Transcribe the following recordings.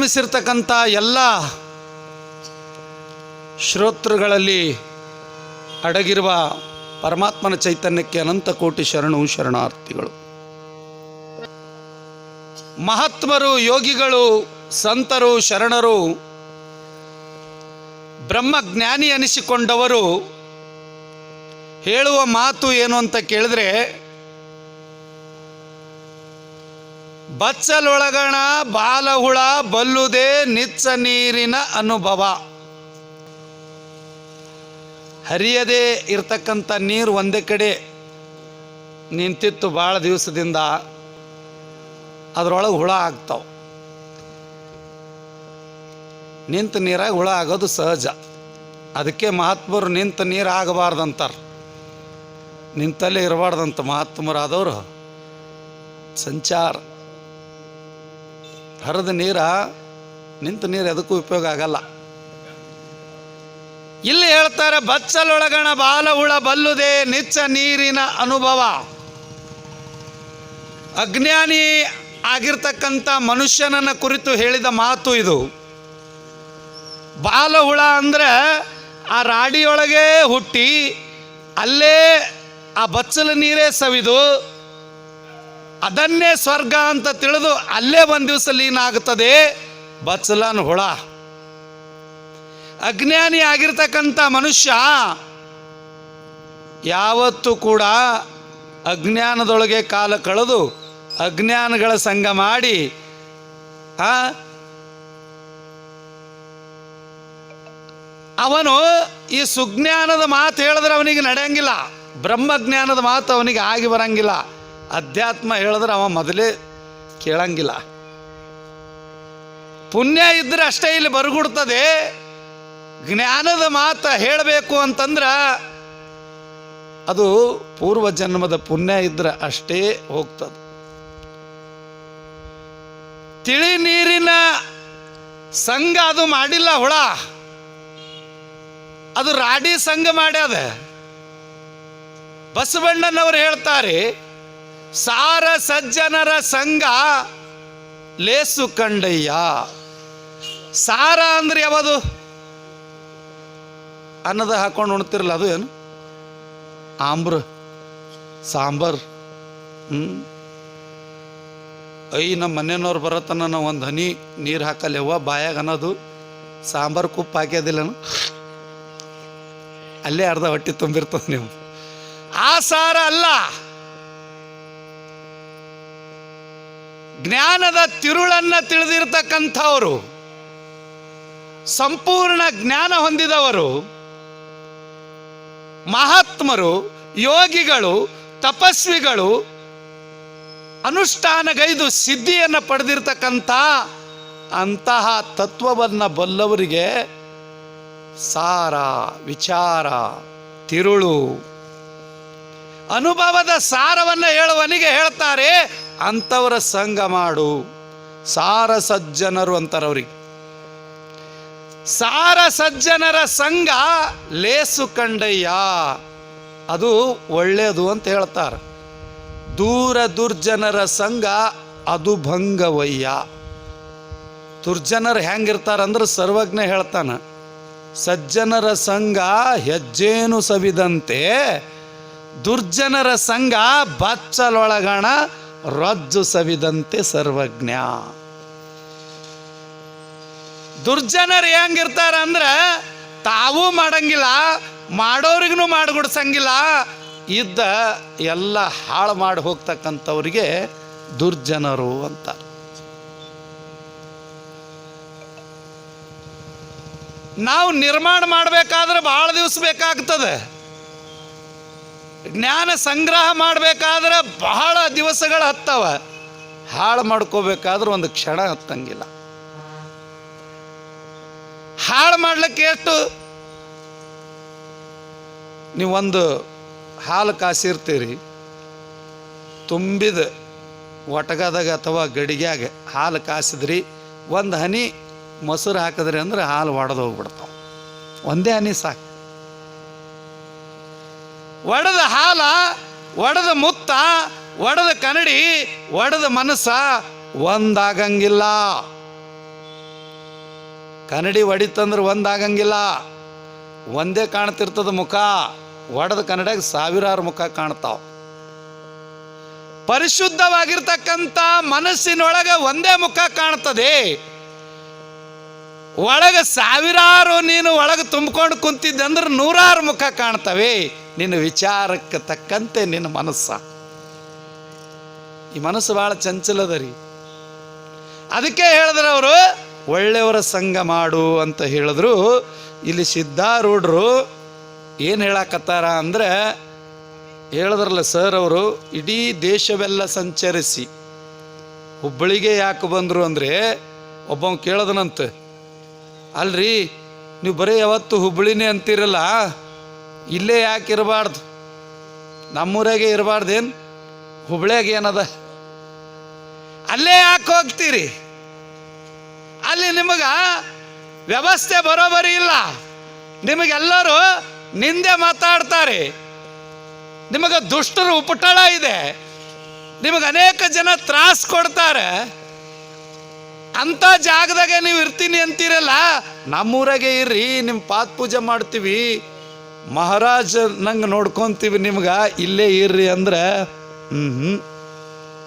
ಆಗಮಿಸಿರ್ತಕ್ಕಂಥ ಎಲ್ಲ ಶ್ರೋತೃಗಳಲ್ಲಿ ಅಡಗಿರುವ ಪರಮಾತ್ಮನ ಚೈತನ್ಯಕ್ಕೆ ಅನಂತ ಕೋಟಿ ಶರಣು ಶರಣಾರ್ಥಿಗಳು. ಮಹಾತ್ಮರು, ಯೋಗಿಗಳು, ಸಂತರು, ಶರಣರು, ಬ್ರಹ್ಮಜ್ಞಾನಿ ಅನಿಸಿಕೊಂಡವರು ಹೇಳುವ ಮಾತು ಏನು ಅಂತ ಕೇಳಿದ್ರೆ ಬಚ್ಚಲೊಳಗಣ, ಬಾಲಹುಳ, ಬಲ್ಲುದೇ, ನಿಚ್ಚ ನೀರಿನ ಅನುಭವ. ಹರಿಯದೇ ಇರ್ತಕ್ಕಂಥ ನೀರು ಒಂದೇ ಕಡೆ ನಿಂತಿತ್ತು ಭಾಳ ದಿವಸದಿಂದ. ಅದರೊಳಗೆ ಹುಳ ಆಗ್ತಾವ. ನಿಂತ ನೀರಾಗ ಹುಳ ಆಗೋದು ಸಹಜ. ಅದಕ್ಕೆ ಮಹಾತ್ಮರು ನಿಂತ ನೀರು ಆಗಬಾರ್ದಂತಾರೆ. ನಿಂತಲ್ಲೇ ಇರಬಾರ್ದಂತ ಮಹಾತ್ಮರಾದವರು ಸಂಚಾರ. ಹರಿದ ನೀರ, ನಿಂತ ನೀರು ಅದಕ್ಕೂ ಉಪಯೋಗ ಆಗಲ್ಲ. ಇಲ್ಲಿ ಹೇಳ್ತಾರೆ, ಬಚ್ಚಲೊಳಗಣ ಬಾಲ ಹುಳ ಬಲ್ಲುದೆ ನಿಚ್ಚ ನೀರಿನ ಅನುಭವ. ಅಜ್ಞಾನಿ ಆಗಿರ್ತಕ್ಕಂಥ ಮನುಷ್ಯನನ್ನ ಕುರಿತು ಹೇಳಿದ ಮಾತು ಇದು. ಬಾಲಹುಳ ಅಂದ್ರೆ ಆ ರಾಡಿಯೊಳಗೆ ಹುಟ್ಟಿ ಅಲ್ಲೇ ಆ ಬಚ್ಚಲ ನೀರೇ ಸವಿದು ಅದನ್ನೇ ಸ್ವರ್ಗ ಅಂತ ತಿಳಿದು ಅಲ್ಲೇ ಒಂದು ದಿವಸ ಲೀನ ಆಗುತ್ತದೆ ಬಚ್ಚಲನ ಹುಳ. ಅಜ್ಞಾನಿ ಆಗಿರ್ತಕ್ಕಂಥ ಮನುಷ್ಯ ಯಾವತ್ತೂ ಕೂಡ ಅಜ್ಞಾನದೊಳಗೆ ಕಾಲ ಕಳೆದು ಅಜ್ಞಾನಗಳ ಸಂಘ ಮಾಡಿ, ಆ, ಅವನು ಈ ಸುಜ್ಞಾನದ ಮಾತು ಹೇಳಿದ್ರೆ ಅವನಿಗೆ ನಡೆಯಂಗಿಲ್ಲ. ಬ್ರಹ್ಮಜ್ಞಾನದ ಮಾತು ಅವನಿಗೆ ಆಗಿ ಬರಂಗಿಲ್ಲ. ಅಧ್ಯಾತ್ಮ ಹೇಳಿದ್ರೆ ಅವ ಮೊದಲೇ ಕೇಳಂಗಿಲ್ಲ. ಪುಣ್ಯ ಇದ್ರೆ ಅಷ್ಟೇ ಇಲ್ಲಿ ಬರುಗುಡ್ತದೆ. ಜ್ಞಾನದ ಮಾತು ಹೇಳಬೇಕು ಅಂತಂದ್ರೆ ಅದು ಪೂರ್ವ ಜನ್ಮದ ಪುಣ್ಯ ಇದ್ರೆ ಅಷ್ಟೇ ಹೋಗ್ತದೆ. ತಿಳಿ ನೀರಿನ ಸಂಘ ಅದು ಮಾಡಿಲ್ಲ ಹುಳ. ಅದು ರಾಡಿ ಸಂಘ ಮಾಡ್ಯದ. ಬಸವಣ್ಣನವರು ಹೇಳ್ತಾರೆ ಸಾರ ಸಜ್ಜನರ ಸಂಘ ಲೇಸು ಕಂಡಯ್ಯ. ಸಾರ ಅಂದ್ರೆ ಯಾವುದು? ಅನ್ನದ ಹಾಕೊಂಡು ಉಣ್ತಿರಲ್ಲ ಅದು ಏನು? ಆಂಬ್ರ ಸಾಂಬಾರ್. ಹ್ಞೂ ಐ, ನಮ್ಮ ಮನೆಯವ್ರು ಬರತನ ನಾವು ಒಂದು ಹನಿ ನೀರು ಹಾಕಲ್ಯವ್ವ ಬಾಯಾಗ ಅನ್ನೋದು ಸಾಂಬಾರು ಕುಪ್ಪು ಹಾಕ್ಯದಿಲ್ಲನು ಅಲ್ಲೇ ಅರ್ಧ ಹೊಟ್ಟೆ ತುಂಬಿರ್ತದೆ ನೀವು. ಆ ಸಾರ ಅಲ್ಲ. ಜ್ಞಾನದ ತಿರುಳನ್ನು ತಿಳಿದಿರ್ತಕ್ಕಂಥವರು, ಸಂಪೂರ್ಣ ಜ್ಞಾನ ಹೊಂದಿದವರು, ಮಹಾತ್ಮರು, ಯೋಗಿಗಳು, ತಪಸ್ವಿಗಳು, ಅನುಷ್ಠಾನಗೈದು ಸಿದ್ಧಿಯನ್ನು ಪಡೆದಿರ್ತಕ್ಕಂಥ ಅಂತಹ ತತ್ವವನ್ನು ಬಲ್ಲವರಿಗೆ ಸಾರ, ವಿಚಾರ, ತಿರುಳು, ಅನುಭವದ ಸಾರವನ್ನು ಹೇಳುವನಿಗೆ ಹೇಳ್ತಾರೆ. ಅಂಥವರ ಸಂಘ ಮಾಡು. ಸಾರ ಸಜ್ಜನರು ಅಂತಾರೆ ಅವ್ರಿಗೆ. ಸಾರ ಸಜ್ಜನರ ಸಂಘ ಲೇಸು ಕಂಡಯ್ಯ. ಅದು ಒಳ್ಳೆಯದು ಅಂತ ಹೇಳ್ತಾರೆ. ದೂರ ದುರ್ಜನರ ಸಂಘ ಅದು ಭಂಗವಯ್ಯ. ದುರ್ಜನರು ಹೆಂಗಿರ್ತಾರಂದ್ರೆ ಸರ್ವಜ್ಞ ಹೇಳ್ತಾನೆ. ಸಜ್ಜನರ ಸಂಘ ಹೆಜ್ಜೇನು ಸವಿದಂತೆ, ದುರ್ಜನರ ಸಂಘ ಬಚ್ಚಲೊಳಗಣ ರಜ್ಜು ಸವಿದಂತೆ ಸರ್ವಜ್ಞ. ದುರ್ಜನರು ಹೆಂಗಿರ್ತಾರ ಅಂದ್ರೆ ತಾವೂ ಮಾಡಂಗಿಲ್ಲ ಮಾಡೋರಿಗೂ ಮಾಡಿಗುಡ್ಸಂಗಿಲ್ಲ ಇದ್ದ ಎಲ್ಲ ಹಾಳು ಮಾಡಿ ಹೋಗ್ತಕ್ಕಂಥವ್ರಿಗೆ ದುರ್ಜನರು ಅಂತ ನಾವು ನಿರ್ಮಾಣ ಮಾಡಬೇಕಾದ್ರೆ ಭಾಳ ದಿವಸ ಬೇಕಾಗ್ತದೆ. ಜ್ಞಾನ ಸಂಗ್ರಹ ಮಾಡಬೇಕಾದ್ರೆ ಬಹಳ ದಿವಸಗಳು ಹತ್ತವ. ಹಾಳು ಮಾಡ್ಕೋಬೇಕಾದ್ರೆ ಒಂದು ಕ್ಷಣ ಹತ್ತಂಗಿಲ್ಲ. ಹಾಳು ಮಾಡ್ಲಿಕ್ಕೆ ಎಷ್ಟು? ನೀವೊಂದು ಹಾಲು ಕಾಸಿರ್ತೀರಿ, ತುಂಬಿದ ಒಟಗದಾಗ ಅಥವಾ ಗಡಿಗ್ಯಾಗ ಹಾಲು ಕಾಸಿದ್ರಿ, ಒಂದು ಹನಿ ಮೊಸರು ಹಾಕಿದ್ರಿ ಅಂದ್ರೆ ಹಾಲು ಒಡೆದು ಹೋಗ್ಬಿಡ್ತಾವೆ ಒಂದೇ ಹನಿ ಸಾಕು. ಒಡೆದ ಹಾಲ, ಒಡೆದ ಮುತ್ತ, ಒಡೆದ ಕನ್ನಡಿ, ಒಡೆದ ಮನಸ್ಸ ಒಂದಾಗಂಗಿಲ್ಲ. ಕನ್ನಡಿ ಒಡಿತಂದ್ರೆ ಒಂದಾಗಂಗಿಲ್ಲ. ಒಂದೇ ಕಾಣ್ತಿರ್ತದ ಮುಖ, ಒಡೆದ ಕನ್ನಡಿಗೆ ಸಾವಿರಾರು ಮುಖ ಕಾಣ್ತಾವ. ಪರಿಶುದ್ಧವಾಗಿರ್ತಕ್ಕಂಥ ಮನಸ್ಸಿನೊಳಗೆ ಒಂದೇ ಮುಖ ಕಾಣ್ತದೆ. ಒಳಗೆ ಸಾವಿರಾರು ನೀನು ಒಳಗೆ ತುಂಬಿಕೊಂಡು ಕುಂತಿದ್ದೆ ಅಂದ್ರೆ ನೂರಾರು ಮುಖ ಕಾಣ್ತವೆ. ನಿನ್ನ ವಿಚಾರಕ್ಕೆ ತಕ್ಕಂತೆ ನಿನ್ನ ಮನಸ್ಸ. ಈ ಮನಸ್ಸು ಭಾಳ ಚಂಚಲದ ರೀ. ಅದಕ್ಕೆ ಹೇಳಿದ್ರು ಅವರು, ಒಳ್ಳೆಯವರ ಸಂಘ ಮಾಡು ಅಂತ ಹೇಳಿದ್ರು. ಇಲ್ಲಿ ಸಿದ್ಧಾರೂಢರು ಏನು ಹೇಳಕತ್ತಾರ ಅಂದರೆ, ಹೇಳಿದ್ರಲ್ಲ ಸರ್ ಅವರು, ಇಡೀ ದೇಶವೆಲ್ಲ ಸಂಚರಿಸಿ. ಹುಬ್ಬಳ್ಳಿಗೆ ಯಾಕೆ ಬಂದರು ಅಂದರೆ, ಒಬ್ಬವ್ ಕೇಳದನಂತೆ, ಅಲ್ರಿ, ನೀವು ಬರೀ ಯಾವತ್ತು ಹುಬ್ಬಳ್ಳಿನೇ ಅಂತೀರಲ್ಲ ಇಲ್ಲೇ ಯಾಕೆ ಇರಬಾರ್ದು? ನಮ್ಮೂರಾಗೆ ಇರಬಾರ್ದೇನು? ಹುಬ್ಳ್ಯಾಗ ಏನದ? ಅಲ್ಲೇ ಯಾಕೆ ಹೋಗ್ತೀರಿ? ಅಲ್ಲಿ ನಿಮಗೆ ವ್ಯವಸ್ಥೆ ಬರೋಬರಿ ಇಲ್ಲ. ನಿಮಗೆಲ್ಲರೂ ನಿಂದೆ ಮಾತಾಡ್ತಾರೆ. ನಿಮಗೆ ದುಷ್ಟರ ಉಪಟಳ ಇದೆ. ನಿಮಗೆ ಅನೇಕ ಜನ ತ್ರಾಸ ಕೊಡ್ತಾರೆ. ಅಂಥ ಜಾಗದಾಗೆ ನೀವು ಇರ್ತೀನಿ ಅಂತೀರಲ್ಲ? ನಮ್ಮೂರಾಗೆ ಇರ್ರಿ ನಿಮ್ಮ ಪಾತ್ ಪೂಜೆ ಮಾಡ್ತೀವಿ. ಮಹಾರಾಜ, ನಂಗೆ ನೋಡ್ಕೊಂತೀವಿ ನಿಮ್ಗೆ, ಇಲ್ಲೇ ಇರ್ರಿ ಅಂದ್ರೆ ಹ್ಞೂ ಹ್ಞೂ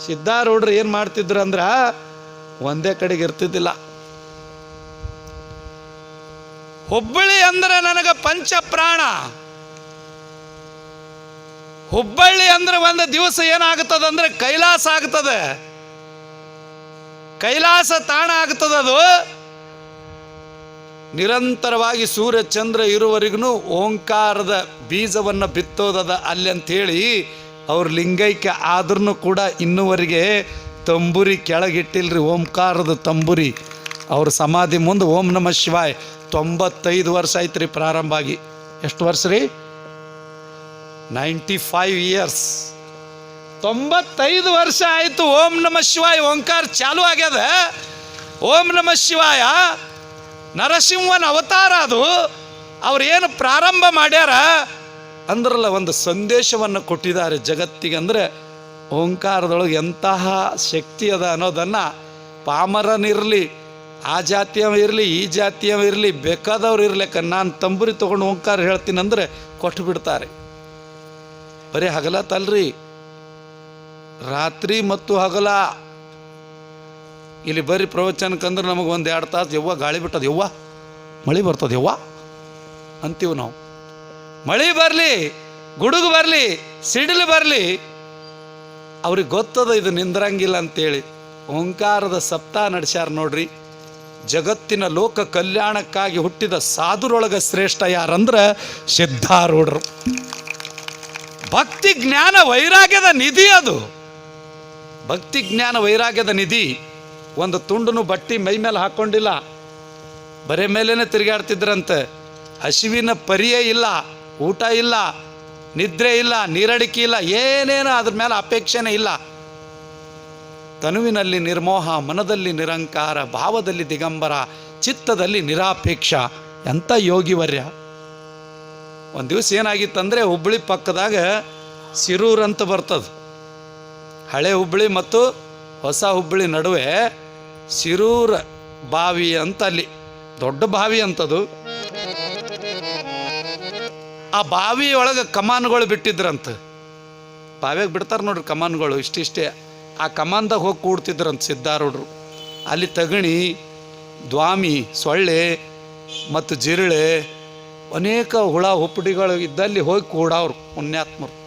ಸಿದ್ಧಾರೂಢರು ಏನು ಮಾಡ್ತಿದ್ರು ಅಂದ್ರೆ, ಒಂದೇ ಕಡೆಗೆ ಇರ್ತಿದ್ದಿಲ್ಲ. ಹುಬ್ಬಳ್ಳಿ ಅಂದ್ರೆ ನನಗೆ ಪಂಚ ಪ್ರಾಣ ಹುಬ್ಬಳ್ಳಿ ಅಂದ್ರೆ ಒಂದು ದಿವಸ ಏನಾಗುತ್ತದೆ ಅಂದ್ರೆ ಕೈಲಾಸ ಆಗ್ತದೆ. ಕೈಲಾಸ ತಾಣ ಆಗ್ತದದು ನಿರಂತರವಾಗಿ ಸೂರ್ಯ ಚಂದ್ರ ಇರುವವರೆಗೂ ಓಂಕಾರದ ಬೀಜವನ್ನು ಬಿತ್ತೋದದ ಅಲ್ಲಿ ಅಂಥೇಳಿ ಅವ್ರ ಲಿಂಗೈಕ್ಯ ಆದ್ರೂ ಕೂಡ ಇನ್ನುವರೆಗೆ ತಂಬುರಿ ಕೆಳಗಿಟ್ಟಿಲ್ರಿ, ಓಂಕಾರದ ತಂಬುರಿ. ಅವ್ರ ಸಮಾಧಿ ಮುಂದೆ ಓಂ ನಮ ಶಿವಾಯ್. ತೊಂಬತ್ತೈದು ವರ್ಷ ಆಯ್ತು ರೀ ಪ್ರಾರಂಭ ಆಗಿ. ಎಷ್ಟು ವರ್ಷ ರೀ? ನೈಂಟಿ ಫೈವ್ ಇಯರ್ಸ್ ತೊಂಬತ್ತೈದು ವರ್ಷ ಆಯಿತು ಓಂ ನಮ ಶಿವಾಯ್. ಓಂಕಾರ ಚಾಲು ಆಗ್ಯದ. ಓಂ ನಮ ಶಿವಾಯ. ನರಸಿಂಹನ ಅವತಾರ ಅದು. ಅವ್ರು ಏನು ಪ್ರಾರಂಭ ಮಾಡ್ಯಾರ? ಅಂದ್ರಲ್ಲ, ಒಂದು ಸಂದೇಶವನ್ನು ಕೊಟ್ಟಿದ್ದಾರೆ ಜಗತ್ತಿಗೆ ಅಂದರೆ, ಓಂಕಾರದೊಳಗೆ ಎಂತಹ ಶಕ್ತಿ ಅದ ಅನ್ನೋದನ್ನು ಪಾಮರನಿರಲಿ ಆ ಜಾತಿಯವ ಇರಲಿ, ಈ ಜಾತಿಯವ ಇರಲಿ, ಬೇಕಾದವ್ರು ಇರ್ಲಿಕ್ಕ ನಾನು ತಂಬುರಿ ತೊಗೊಂಡು ಓಂಕಾರ ಹೇಳ್ತೀನಿ ಅಂದರೆ ಕೊಟ್ಟು ಬಿಡ್ತಾರೆ. ಬರೀ ಹಗಲತ್ತಲ್ರಿ ರಾತ್ರಿ ಮತ್ತು ಹಗಲ ಇಲ್ಲಿ ಬರೀ ಪ್ರವಚನಕ್ಕಂದ್ರೆ ನಮಗೆ ಒಂದು ಎರಡು ತಾಸು ಯವ್ವ ಗಾಳಿ ಬಿಟ್ಟದ ಯವ್ವ? ಮಳೆ ಬರ್ತದೆ ಯವ್ವ? ಅಂತೀವಿ ನಾವು. ಮಳೆ ಬರಲಿ, ಗುಡುಗು ಬರಲಿ, ಸಿಡಿಲು ಬರಲಿ, ಅವ್ರಿಗೆ ಗೊತ್ತದ ಇದು ನಿಂದ್ರಂಗಿಲ್ಲ ಅಂತೇಳಿ. ಓಂಕಾರದ ಸಪ್ತಾಹ ನಡೆಸ್ಯಾರ ನೋಡ್ರಿ, ಜಗತ್ತಿನ ಲೋಕ ಕಲ್ಯಾಣಕ್ಕಾಗಿ ಹುಟ್ಟಿದ ಸಾಧುರೊಳಗ ಶ್ರೇಷ್ಠ ಯಾರಂದ್ರೆ ಸಿದ್ಧಾರೂಢರು. ಭಕ್ತಿ ಜ್ಞಾನ ವೈರಾಗ್ಯದ ನಿಧಿ ಅದು. ಭಕ್ತಿ ಜ್ಞಾನ ವೈರಾಗ್ಯದ ನಿಧಿ. ಒಂದು ತುಂಡನ್ನು ಬಟ್ಟಿ ಮೈ ಮೇಲೆ ಹಾಕೊಂಡಿಲ್ಲ. ಬರೆ ಮೇಲೇ ತಿರುಗಾಡ್ತಿದ್ರಂತೆ. ಹಸಿವಿನ ಪರಿಯೇ ಇಲ್ಲ, ಊಟ ಇಲ್ಲ, ನಿದ್ರೆ ಇಲ್ಲ, ನೀರಡಿಕೆ ಇಲ್ಲ, ಏನೇನು ಅದ್ರ ಮೇಲೆ ಅಪೇಕ್ಷೆನೇ ಇಲ್ಲ. ತನುವಿನಲ್ಲಿ ನಿರ್ಮೋಹ, ಮನದಲ್ಲಿ ನಿರಂಕಾರ, ಭಾವದಲ್ಲಿ ದಿಗಂಬರ, ಚಿತ್ತದಲ್ಲಿ ನಿರಾಪೇಕ್ಷ, ಎಂಥ ಯೋಗಿವರ್ಯ. ಒಂದು ದಿವಸ ಏನಾಗಿತ್ತಂದರೆ ಹುಬ್ಬಳ್ಳಿ ಪಕ್ಕದಾಗ ಸಿರೂರ್ ಅಂತ ಬರ್ತದೆ. ಹಳೆ ಹುಬ್ಬಳ್ಳಿ ಮತ್ತು ಹೊಸ ಹುಬ್ಬಳ್ಳಿ ನಡುವೆ ಸಿರೂರ ಬಾವಿ ಅಂತ ಅಲ್ಲಿ ದೊಡ್ಡ ಬಾವಿ ಅಂತದು. ಆ ಬಾವಿ ಒಳಗೆ ಕಮಾನ್ಗಳು ಬಿಟ್ಟಿದ್ರಂತ. ಬಾವಿಯಾಗ ಬಿಡ್ತಾರೆ ನೋಡ್ರಿ ಕಮಾನ್ಗಳು ಇಷ್ಟಿಷ್ಟೇ ಆ ಕಮಾನ್ದಾಗ ಹೋಗಿ ಕೂಡ್ತಿದ್ರಂತ ಸಿದ್ಧಾರೂಢರು. ಅಲ್ಲಿ ತಗಣಿ, ದ್ವಾಮಿ, ಸೊಳ್ಳೆ ಮತ್ತು ಜಿರಳೆ, ಅನೇಕ ಹುಳ ಹುಪ್ಪಡಿಗಳು ಇದ್ದಲ್ಲಿ ಹೋಗಿ ಕೂಡವ್ರು ಪುಣ್ಯಾತ್ಮರು.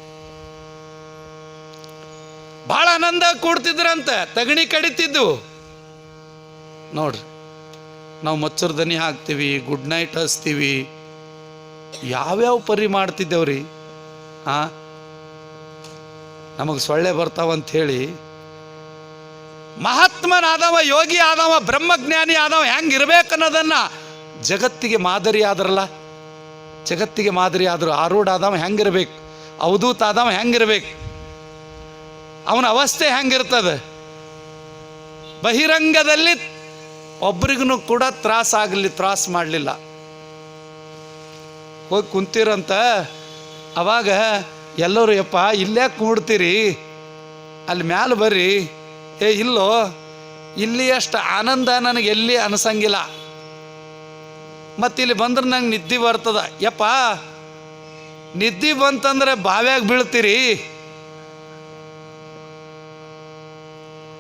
ಭಾಳ ಆನಂದ ಕೂಡ್ತಿದ್ರಂತೆ, ತಗಣಿ ಕಡಿತಿದ್ದು. ನೋಡ್ರಿ, ನಾವು ಮಚ್ಚರ್ ದನಿ ಹಾಕ್ತೀವಿ ಗುಡ್ ನೈಟ್ ಹಚ್ತೀವಿ. ಯಾವ್ಯಾವ ಪರಿ ಮಾಡ್ತಿದ್ದೇವ್ರಿ? ಆ? ನಮಗೆ ಸೊಳ್ಳೆ ಬರ್ತಾವಂತ ಹೇಳಿ ಮಹಾತ್ಮನಾದವ, ಯೋಗಿ ಆದವ, ಬ್ರಹ್ಮಜ್ಞಾನಿ ಆದವ ಹೆಂಗಿರ್ಬೇಕು ಅನ್ನೋದನ್ನ ಜಗತ್ತಿಗೆ ಮಾದರಿ ಆದ್ರಲ್ಲ? ಜಗತ್ತಿಗೆ ಮಾದರಿ ಆದ್ರು ಆರೂಢ ಆದವ ಹೆಂಗಿರ್ಬೇಕು? ಅವಧೂತ ಆದವ ಹೆಂಗಿರ್ಬೇಕು? ಅವನ ಅವಸ್ಥೆ ಹೆಂಗಿರ್ತದೆ? ಬಹಿರಂಗದಲ್ಲಿ ಒಬ್ರಿಗೂ ಕೂಡ ತ್ರಾಸ ಆಗಲಿ, ತ್ರಾಸ ಮಾಡಲಿಲ್ಲ. ಹೋಗಿ ಕುಂತೀರಂತ, ಅವಾಗ ಎಲ್ಲರೂ, ಯಪ್ಪ, ಇಲ್ಲೇ ಕೂಡ್ತೀರಿ, ಅಲ್ಲಿ ಮ್ಯಾಲೆ ಬರ್ರಿ. ಏ, ಇಲ್ಲೋ ಇಲ್ಲಿ ಅಷ್ಟು ಆನಂದ ನನಗೆ ಎಲ್ಲಿ ಅನಿಸಂಗಿಲ್ಲ. ಮತ್ತು ಇಲ್ಲಿ ಬಂದ್ರೆ ನಂಗೆ ನಿದ್ದೆ ಬರ್ತದ. ಯಪ್ಪ, ನಿದ್ದೆ ಬಂತಂದ್ರೆ ಬಾವ್ಯಾಗ ಬೀಳ್ತೀರಿ.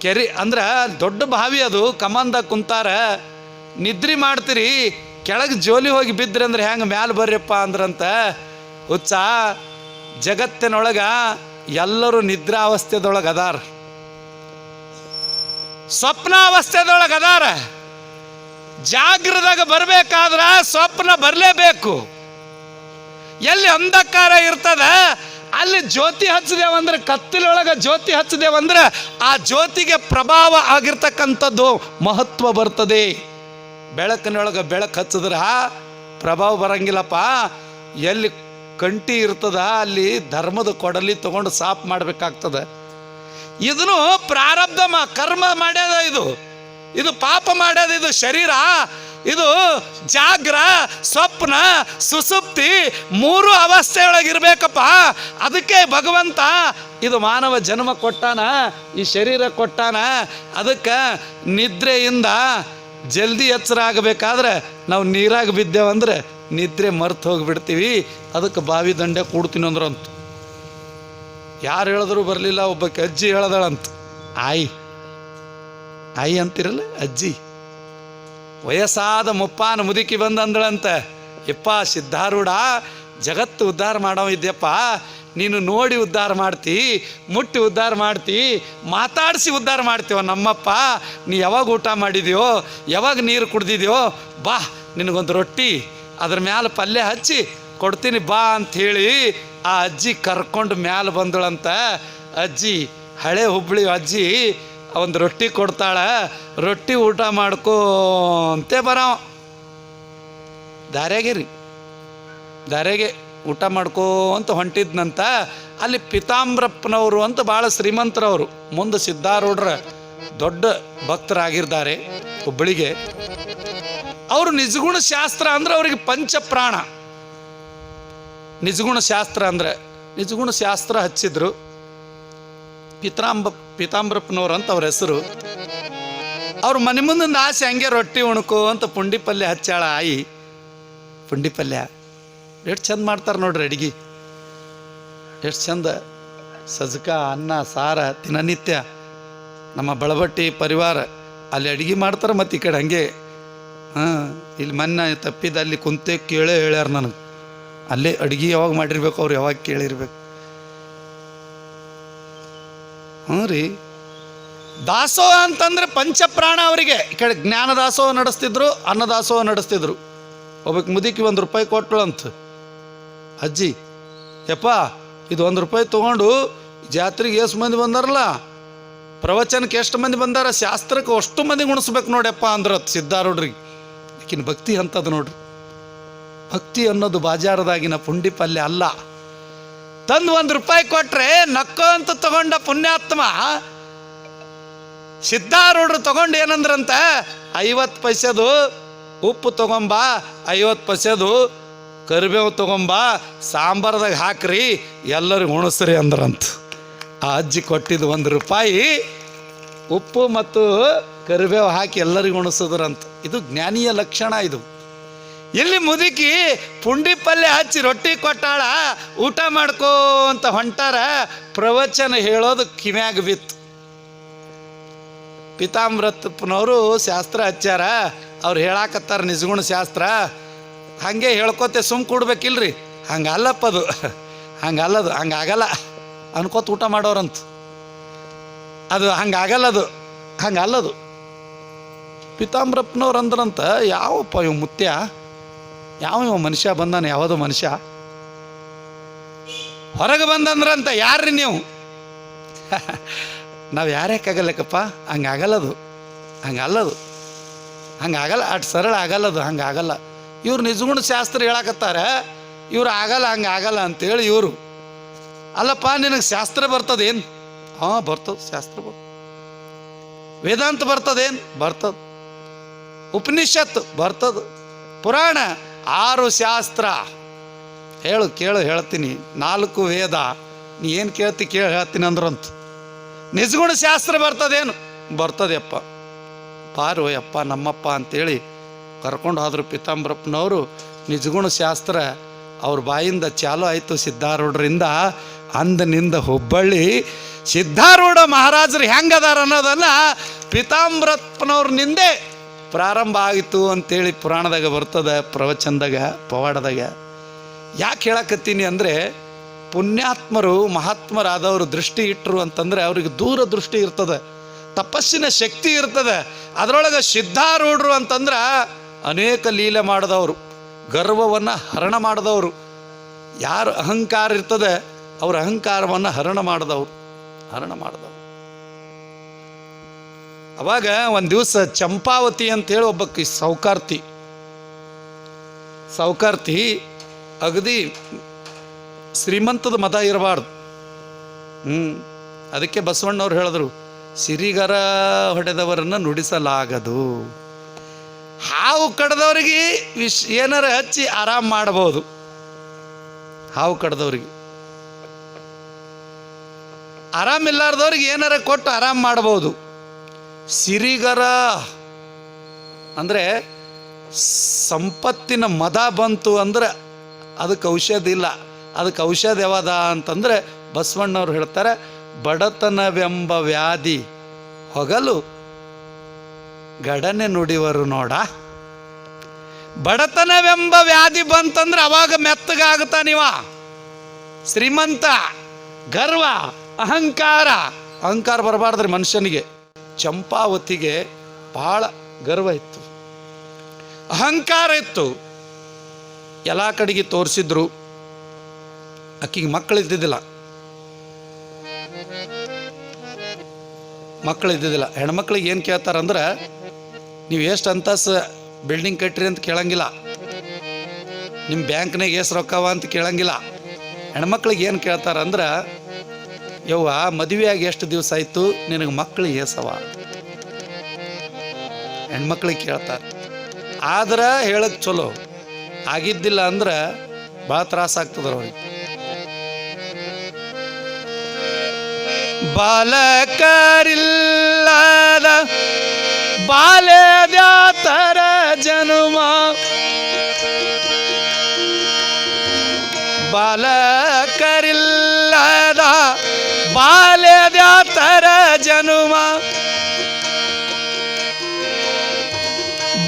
ಕೆರೆ ಅಂದ್ರೆ ದೊಡ್ಡ ಬಾವಿ ಅದು ಕಮಂದ ಕುಂತಾರ. ನಿದ್ರಿ ಮಾಡ್ತೀರಿ, ಕೆಳಗೆ ಜೋಲಿ ಹೋಗಿ ಬಿದ್ರಿ ಅಂದ್ರೆ ಹೆಂಗೆ ಮ್ಯಾಲೆ ಬರ್ರಿಯಪ್ಪ ಅಂದ್ರಂತ ಹುಚ್ಚ. ಜಗತ್ತಿನೊಳಗ ಎಲ್ಲರೂ ನಿದ್ರಾವಸ್ಥೆದೊಳಗೆ ಅದಾರ. ಸ್ವಪ್ನಾವಸ್ಥೆದೊಳಗೆ ಅದಾರ ಜಾಗ್ರದಾಗ ಬರಬೇಕಾದ್ರ ಸ್ವಪ್ನ ಬರಲೇಬೇಕು. ಎಲ್ಲಿ ಅಂಧಕಾರ ಇರ್ತದ ಅಲ್ಲಿ ಜ್ಯೋತಿ ಹಚ್ಚದೇವಂದ್ರೆ ಕತ್ತಲೊಳಗೆ ಜ್ಯೋತಿ ಹಚ್ಚದೇವಂದ್ರೆ ಆ ಜ್ಯೋತಿಗೆ ಪ್ರಭಾವ ಆಗಿರ್ತಕ್ಕಂಥದ್ದು ಮಹತ್ವ ಬರ್ತದೆ. ಬೆಳಕಿನೊಳಗೆ ಬೆಳಕು ಹಚ್ಚಿದ್ರ ಪ್ರಭಾವ ಬರಂಗಿಲ್ಲಪ್ಪ. ಎಲ್ಲಿ ಕಂಟಿ ಇರ್ತದ, ಅಲ್ಲಿ ಧರ್ಮದ ಕೊಡಲಿ ತಗೊಂಡು ಸಾಫ್ ಮಾಡಬೇಕಾಗ್ತದೆ. ಇದನ್ನು ಪ್ರಾರಬ್ಧ ಕರ್ಮ ಮಾಡ್ಯದ ಇದು. ಇದು ಪಾಪ ಮಾಡ್ಯದ, ಇದು ಶರೀರ. ಇದು ಜಾಗ್ರ, ಸ್ವಪ್ನ, ಸುಸುಪ್ತಿ ಮೂರು ಅವಸ್ಥೆಯೊಳಗಿರ್ಬೇಕಪ್ಪ. ಅದಕ್ಕೆ ಭಗವಂತ ಇದು ಮಾನವ ಜನ್ಮ ಕೊಟ್ಟಾನ, ಈ ಶರೀರ ಕೊಟ್ಟಾನ. ಅದಕ್ಕೆ ನಿದ್ರೆಯಿಂದ ಜಲ್ದಿ ಎಚ್ಚರ ಆಗಬೇಕಾದ್ರೆ ನಾವು ನೀರಾಗಿ ಬಿದ್ದೇವಂದ್ರೆ ನಿದ್ರೆ ಮರ್ತು ಹೋಗಿಬಿಡ್ತೀವಿ. ಅದಕ್ಕೆ ಬಾವಿ ದಂಡೆ ಕೂಡ್ತೀನಿ ಅಂದ್ರಂತ. ಯಾರು ಹೇಳಿದ್ರು ಬರಲಿಲ್ಲ, ಒಬ್ಬಕ್ಕೆ ಅಜ್ಜಿ ಹೇಳದಳಂತ. ಆಯಿ. ಆಯಿ ಅಂತಿರಲ್ಲ, ಅಜ್ಜಿ. ವಯಸ್ಸಾದ ಮುಪ್ಪಾನ ಮುದುಕಿ ಬಂದಂದಳಂತ, ಯಪ್ಪ ಸಿದ್ಧಾರೂಢ, ಜಗತ್ತು ಉದ್ಧಾರ ಮಾಡೋ ಇದ್ಯಪ್ಪ, ನೀನು ನೋಡಿ ಉದ್ಧಾರ ಮಾಡ್ತಿ, ಮುಟ್ಟಿ ಉದ್ಧಾರ ಮಾಡ್ತಿ, ಮಾತಾಡಿಸಿ ಉದ್ಧಾರ ಮಾಡ್ತೀವ ನಮ್ಮಪ್ಪ, ನೀ ಯಾವಾಗ ಊಟ ಮಾಡಿದ್ಯೋ, ಯಾವಾಗ ನೀರು ಕುಡ್ದಿದ್ಯೋ, ಬಾ, ನಿನಗೊಂದು ರೊಟ್ಟಿ, ಅದ್ರ ಮ್ಯಾಲೆ ಪಲ್ಯ ಹಚ್ಚಿ, ಕೊಡ್ತೀನಿ ಬಾ ಅಂಥೇಳಿ ಆ ಅಜ್ಜಿ ಕರ್ಕೊಂಡು ಮ್ಯಾಲೆ ಬಂದಳಂತ, ಅಜ್ಜಿ, ಹಳೆ ಹುಬ್ಳಿ ಅಜ್ಜಿ ಒಂದು ರೊಟ್ಟಿ ಕೊಡ್ತಾಳೆ, ರೊಟ್ಟಿ ಊಟ ಮಾಡ್ಕೋ ಅಂತೆ ಬರವ. ದಾರ್ಯಾಗೆ ರೀ ದಾರ್ಯಾಗೆ ಊಟ ಮಾಡ್ಕೋ ಅಂತ ಹೊಂಟಿದ್ನಂತ ಅಲ್ಲಿ ಪಿತಾಮ್ರಪ್ಪನವರು ಅಂತ ಭಾಳ ಶ್ರೀಮಂತರವರು. ಮುಂದೆ ಸಿದ್ಧಾರೂಢರ ದೊಡ್ಡ ಭಕ್ತರಾಗಿರ್ತಾರೆ ಹುಬ್ಬಳ್ಳಿಗೆ. ಅವರು ನಿಜಗುಣ ಶಾಸ್ತ್ರ ಅಂದ್ರೆ ಅವರಿಗೆ ಪಂಚಪ್ರಾಣ. ನಿಜಗುಣ ಶಾಸ್ತ್ರ ಅಂದ್ರೆ, ನಿಜಗುಣ ಶಾಸ್ತ್ರ ಹಚ್ಚಿದ್ರು. ಪಿತಾಂಬ ಪೀತಾಂಬ್ರಪ್ಪನವ್ರು ಅಂತ ಅವ್ರ ಹೆಸರು. ಅವ್ರ ಮನೆ ಮುಂದೆ ಆಸೆ ಹಂಗೆ ರೊಟ್ಟಿ ಉಣ್ಕೋ ಅಂತ ಪುಂಡಿ ಪಲ್ಯ ಹಚ್ಚಾಳ ಆಯಿ. ಪುಂಡಿ ಪಲ್ಯ ಎಷ್ಟು ಚಂದ ಮಾಡ್ತಾರೆ ನೋಡ್ರಿ ಅಡಿಗೆ. ಎಷ್ಟು ಚಂದ. ಸಜ್ಕ, ಅನ್ನ, ಸಾರ, ದಿನನಿತ್ಯ. ನಮ್ಮ ಬಳಬಟ್ಟಿ ಪರಿವಾರ, ಅಲ್ಲಿ ಅಡಿಗೆ ಮಾಡ್ತಾರೆ ಮತ್ತು ಈ ಕಡೆ ಹಂಗೆ. ಹಾಂ, ಇಲ್ಲಿ ಮೊನ್ನೆ ತಪ್ಪಿದ ಅಲ್ಲಿ ಕುಂತೆ ಕೇಳೇ ಹೇಳ್ಯಾರ ನನಗೆ. ಅಲ್ಲೇ ಅಡಿಗೆ ಯಾವಾಗ ಮಾಡಿರ್ಬೇಕು ಅವ್ರು ಯಾವಾಗ ಕೇಳಿರ್ಬೇಕು. ಹ್ಞೂ ರೀ. ದಾಸೋಹ ಅಂತಂದ್ರೆ ಪಂಚಪ್ರಾಣ ಅವರಿಗೆ. ಈ ಕಡೆ ಜ್ಞಾನ ದಾಸೋಹ ನಡೆಸ್ತಿದ್ರು ಅನ್ನದಾಸೋಹ ನಡೆಸ್ತಿದ್ರು. ಒಬ್ಬಕ್ಕೆ ಮುದುಕಿ ಒಂದು ರೂಪಾಯಿ ಕೊಟ್ಟಳಂತ ಅಜ್ಜಿ, ಯಪ್ಪ, ಇದು ಒಂದು ರೂಪಾಯಿ ತೊಗೊಂಡು ಜಾತ್ರೆಗೆ ಎಷ್ಟು ಮಂದಿ ಬಂದಾರಲ್ಲ? ಪ್ರವಚನಕ್ಕೆ ಎಷ್ಟು ಮಂದಿ ಬಂದಾರ? ಶಾಸ್ತ್ರಕ್ಕೆ ಅಷ್ಟು ಮಂದಿ ಉಣಿಸ್ಬೇಕು ನೋಡ್ಯಪ್ಪ ಅಂದ್ರ ಸಿದ್ಧಾರೂಢ್ರಿಗೆ. ಆಕಿನ ಭಕ್ತಿ ಅಂತದು ನೋಡ್ರಿ. ಭಕ್ತಿ ಅನ್ನೋದು ಬಾಜಾರದಾಗಿನ ಪುಂಡಿ ಪಲ್ಯ ಅಲ್ಲ. ತಂದು ಒಂದು ರೂಪಾಯಿ ಕೊಟ್ರೆ ನಕ್ಕೋ ಅಂತ ತಗೊಂಡ ಪುಣ್ಯಾತ್ಮ, ಸಿದ್ಧಾರೂಢರು ತಗೊಂಡು ಏನಂದ್ರಂತ? ಐವತ್ತು ಪೈಸೆದು ಉಪ್ಪು ತಗೊಂಬ, ಐವತ್ತು ಪೈಸೆದು ಕರಿಬೇವು ತಗೊಂಬ, ಸಾಂಬಾರ್ದಾಗ ಹಾಕ್ರಿ, ಎಲ್ಲರಿಗೂ ಉಣಿಸ್ರಿ ಅಂದ್ರಂತ. ಆ ಅಜ್ಜಿ ಕೊಟ್ಟಿದ್ದು ಒಂದು ರೂಪಾಯಿ, ಉಪ್ಪು ಮತ್ತು ಕರಿಬೇವು ಹಾಕಿ ಎಲ್ಲರಿಗೂ ಉಣಿಸಿದ್ರಂತ. ಇದು ಜ್ಞಾನಿಯ ಲಕ್ಷಣ ಇದು. ಇಲ್ಲಿ ಮುದುಕಿ ಪುಂಡಿ ಪಲ್ಯ ಹಚ್ಚಿ ರೊಟ್ಟಿ ಕೊಟ್ಟಾಳ, ಊಟ ಮಾಡ್ಕೋ ಅಂತ ಹೊಂಟಾರ, ಪ್ರವಚನ ಹೇಳೋದು ಕಿವ್ಯಾಗ ಬಿತ್ತು. ಪಿತಾಮೃತಪ್ಪನವರು ಶಾಸ್ತ್ರ ಹಚ್ಚಾರ, ಅವ್ರು ಹೇಳಾಕತ್ತಾರ ನಿಜಗುಣ ಶಾಸ್ತ್ರ. ಹಾಗೆ ಹೇಳ್ಕೊತೆ ಸುಮ್ ಕೊಡ್ಬೇಕಿಲ್ರಿ. ಅದು. ಹಂಗಲ್ಲದು, ಹಂಗಾಗಲ್ಲ. ಅನ್ಕೋತ ಊಟ ಮಾಡೋರಂತ. ಅದು ಹಂಗಾಗಲ್ಲದು, ಹಂಗಲ್ಲದು. ಪಿತಾಂಬ್ರಪ್ಪನವ್ರು ಅಂದ್ರಂತ, ಯಾವಪ್ಪ ಇವ್ ಮುತ್ಯ? ಯಾವ ಮನುಷ್ಯ ಬಂದಾನೆ? ಯಾವುದೋ ಮನುಷ್ಯ. ಹೊರಗೆ ಬಂದಂದ್ರಂತ ಯಾರ್ರಿ ನೀವು? ನಾವು ಯಾರ್ಯಾಕಾಗಲ್ಲಕ್ಕಪ್ಪ ಹಂಗಾಗಲ್ಲದು ಹಂಗಲ್ಲದು ಹಂಗಾಗಲ್ಲ ಅಟ್ ಸರಳ ಆಗಲ್ಲದು. ಹಂಗಾಗಲ್ಲ ಇವ್ರು ನಿಜಗುಣ ಶಾಸ್ತ್ರ ಹೇಳಕತ್ತಾರೆ. ಇವ್ರು ಆಗಲ್ಲ, ಹಂಗೆ ಆಗಲ್ಲ ಅಂತೇಳಿ ಇವರು. ಅಲ್ಲಪ್ಪ, ನಿನಗೆ ಶಾಸ್ತ್ರ ಬರ್ತದೇನು? ಹಾಂ, ಬರ್ತದ. ಶಾಸ್ತ್ರ ಬರ್ತದೆ ವೇದಾಂತ ಬರ್ತದೇನು? ಬರ್ತದ. ಉಪನಿಷತ್ ಬರ್ತದ. ಪುರಾಣ ಆರು ಶಾಸ್ತ್ರ. ಹೇಳು, ಕೇಳು, ಹೇಳ್ತೀನಿ. ನಾಲ್ಕು ವೇದ. ನೀ ಏನು ಕೇಳ್ತಿ, ಕೇಳಿ, ಹೇಳ್ತೀನಿ ಅಂದ್ರಂತ. ನಿಜಗುಣ ಶಾಸ್ತ್ರ ಬರ್ತದೇನು? ಬರ್ತದೆಯಪ್ಪ ಪಾರು ಯಪ್ಪ, ನಮ್ಮಪ್ಪ ಅಂತೇಳಿ ಕರ್ಕೊಂಡು ಹೋದ್ರು ಪಿತಾಂಬರಪ್ಪನವರು. ನಿಜಗುಣ ಶಾಸ್ತ್ರ ಅವ್ರ ಬಾಯಿಂದ ಚಾಲು ಆಯಿತು ಸಿದ್ಧಾರೂಢರಿಂದ. ಅಂದನಿಂದ ಹುಬ್ಬಳ್ಳಿ ಸಿದ್ಧಾರೂಢ ಮಹಾರಾಜರು ಹೆಂಗದಾರ ಅನ್ನೋದನ್ನು ಪಿತಾಂಬರಪ್ಪನವ್ರನಿಂದೇ ಪ್ರಾರಂಭ ಆಗಿತ್ತು ಅಂತೇಳಿ ಪುರಾಣದಾಗ ಬರ್ತದೆ, ಪ್ರವಚನದಾಗ, ಪವಾಡದಾಗ. ಯಾಕೆ ಹೇಳಕತ್ತೀನಿ ಅಂದರೆ, ಪುಣ್ಯಾತ್ಮರು ಮಹಾತ್ಮರಾದವರು ದೃಷ್ಟಿ ಇಟ್ಟರು ಅಂತಂದರೆ ಅವ್ರಿಗೆ ದೂರ ದೃಷ್ಟಿ ಇರ್ತದೆ, ತಪಸ್ಸಿನ ಶಕ್ತಿ ಇರ್ತದೆ, ಅದರೊಳಗೆ ಸಿದ್ಧಾರೂಢರು ಅಂತಂದ್ರೆ ಅನೇಕ ಲೀಲೆ ಮಾಡಿದವರು, ಗರ್ವವನ್ನು ಹರಣ ಮಾಡಿದವರು. ಯಾರು ಅಹಂಕಾರ ಇರ್ತದೆ, ಅವ್ರ ಅಹಂಕಾರವನ್ನು ಹರಣ ಮಾಡಿದವರು ಹರಣ ಮಾಡಿದವರು. ಅವಾಗ ಒಂದು ದಿವಸ ಚಂಪಾವತಿ ಅಂತೇಳಿ ಒಬ್ಬಕ್ಕೆ ಸೌಕಾರ್ತಿ. ಸೌಕಾರ್ತಿ ಅಗದಿ ಶ್ರೀಮಂತದ ಮತ ಇರಬಾರ್ದು. ಹ್ಞೂ ಅದಕ್ಕೆ ಬಸವಣ್ಣವ್ರು ಹೇಳಿದ್ರು, ಸಿರಿಗರ ಹೊಡೆದವರನ್ನು ನುಡಿಸಲಾಗದು. ಹಾವು ಕಡ್ದವ್ರಿಗೆ ವಿಶ್ ಏನಾರ ಹಚ್ಚಿ ಆರಾಮ್ ಮಾಡಬಹುದು ಹಾವು ಕಡ್ದವ್ರಿಗೆ. ಆರಾಮಿಲ್ಲಾರ್ದವ್ರಿಗೆ ಏನಾರ ಕೊಟ್ಟು ಆರಾಮ್ ಮಾಡಬಹುದು ಸಿರಿಗರ ಅಂದರೆ ಸಂಪತ್ತಿನ ಮದ ಬಂತು ಅಂದರೆ ಅದಕ್ಕೆ ಔಷಧ ಇಲ್ಲ. ಅದಕ್ಕೆ ಔಷಧ ಯಾವದ ಅಂತಂದರೆ ಬಸವಣ್ಣವ್ರು ಹೇಳ್ತಾರೆ, ಬಡತನವೆಂಬ ವ್ಯಾಧಿ ಹೊಗಲು ಗಡನೆ ನುಡಿವರು ನೋಡ. ಬಡತನವೆಂಬ ವ್ಯಾಧಿ ಬಂತಂದ್ರೆ ಅವಾಗ ಮೆತ್ತಗಾಗುತ್ತಾನಿವ ಶ್ರೀಮಂತ, ಗರ್ವ, ಅಹಂಕಾರ. ಅಹಂಕಾರ ಬರಬಾರ್ದ್ರಿ ಮನುಷ್ಯನಿಗೆ. ಚಂಪಾವತಿಗೆ ಭಾಳ ಗರ್ವ ಇತ್ತು. ಅಹಂಕಾರ ಇತ್ತು. ಎಲ್ಲ ಕಡೆಗೆ ತೋರಿಸಿದ್ರು. ಆಕಿಗೆ ಮಕ್ಕಳು ಇದ್ದಿದ್ದಿಲ್ಲ. ಮಕ್ಕಳು ಇದ್ದಿದ್ದಿಲ್ಲ. ಹೆಣ್ಮಕ್ಳಿಗೆ ಏನು ಕೇಳ್ತಾರಂದ್ರೆ, ನೀವು ಎಷ್ಟು ಅಂತಸ್ ಬಿಲ್ಡಿಂಗ್ ಕಟ್ಟ್ರಿ ಅಂತ ಕೇಳಂಗಿಲ್ಲ. ನಿಮ್ಮ ಬ್ಯಾಂಕ್ನಾಗ ಎಷ್ಟು ರೊಕ್ಕವ ಅಂತ ಕೇಳಂಗಿಲ್ಲ. ಹೆಣ್ಮಕ್ಳಿಗೆ ಏನು ಕೇಳ್ತಾರಂದ್ರೆ ಯವ್ವ, ಮದುವೆಯಾಗಿ ಎಷ್ಟು ದಿವಸ ಆಯಿತು? ನಿನಗೆ ಮಕ್ಕಳು ಏಸವ ಹೆಣ್ಮಕ್ಳಿಗೆ ಕೇಳ್ತಾರೆ. ಆದ್ರೆ ಹೇಳಕ್ಕೆ ಚಲೋ. ಆಗಿದ್ದಿಲ್ಲ ಅಂದ್ರೆ ಭಾಳ ತ್ರಾಸ ಆಗ್ತದ್ರ ಅವ್ರಿಗೆ ಬಾಲಕರಿಲ್ಲದ ಬಾಲ್ಯದ್ಯಾತರ ಜನುಮ. ಬಾಲಕರಿಲ್ಲದ ಬಾಲ್ಯದ್ಯಾತರ ಜನುಮ.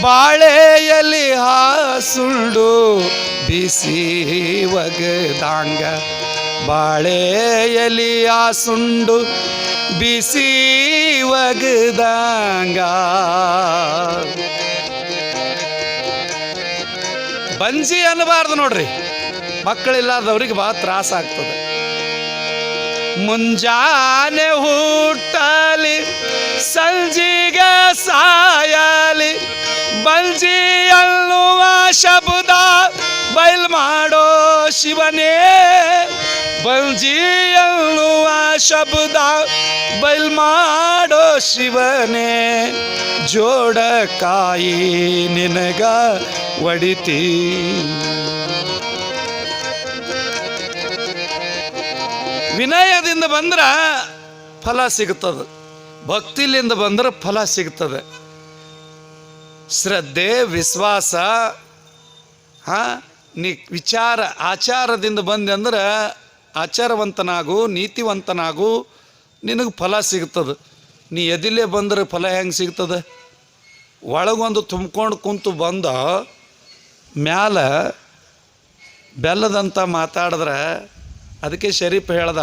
ಬಾಳೆಯಲ್ಲಿ ಹಾಸುಂಡು ಬಿಸಿ ಒಗದಾಂಗ. ಬಾಳೆಯಲ್ಲಿ ಹಾಸುಂಡು ಬಿಸಿ ಒಗದಾಂಗ. ಬಂಜಿ ಅನ್ನಬಾರ್ದು ನೋಡ್ರಿ. ಮಕ್ಕಳಿಲ್ಲದವ್ರಿಗೆ ಭಾಳ ತ್ರಾಸ ಆಗ್ತದೆ. ಮುಂಜಾನೆ ಹುಟ್ಟಲಿ, ಸಂಜಿಗೆ ಸಾಯಲಿ ಬಲ್ಜಿ ಶಬ್ದ ಬಯಲ್ ಮಾಡೋ ಶಿವನೇ. ಬಲ್ಜಿ ಅನ್ನುವ ಶಬ್ದ ಬಯಲ್ ಮಾಡೋ ಶಿವನೇ. ಜೋಡಕಾಯಿ ನಿನಗ ಒಡಿತೀ. ವಿನಯದಿಂದ ಬಂದ್ರೆ ಫಲ ಸಿಗ್ತದೆ ಭಕ್ತಿಲಿಂದ ಬಂದ್ರೆ ಫಲ ಸಿಗ್ತದೆ ಶ್ರದ್ಧೆ, ವಿಶ್ವಾಸ, ಹಾ, ನೀ ವಿಚಾರ, ಆಚಾರದಿಂದ ಬಂದೆ ಅಂದ್ರೆ ಆಚಾರವಂತನಾಗು, ನೀತಿವಂತನಾಗು, ನಿನಗೆ ಫಲ ಸಿಗ್ತದೆ ನೀ ಎದಿಲೇ ಬಂದ್ರೆ ಫಲ ಹೆಂಗೆ ಸಿಗ್ತದೆ ಒಳಗೊಂದು ತುಂಬ್ಕೊಂಡು ಕುಂತು ಬಂದ ಮ್ಯಾಲ ಬೆಲ್ಲದಂತ ಮಾತಾಡಿದ್ರೆ ಅದಕ್ಕೆ ಶರೀಫ್ ಹೇಳ್ದ,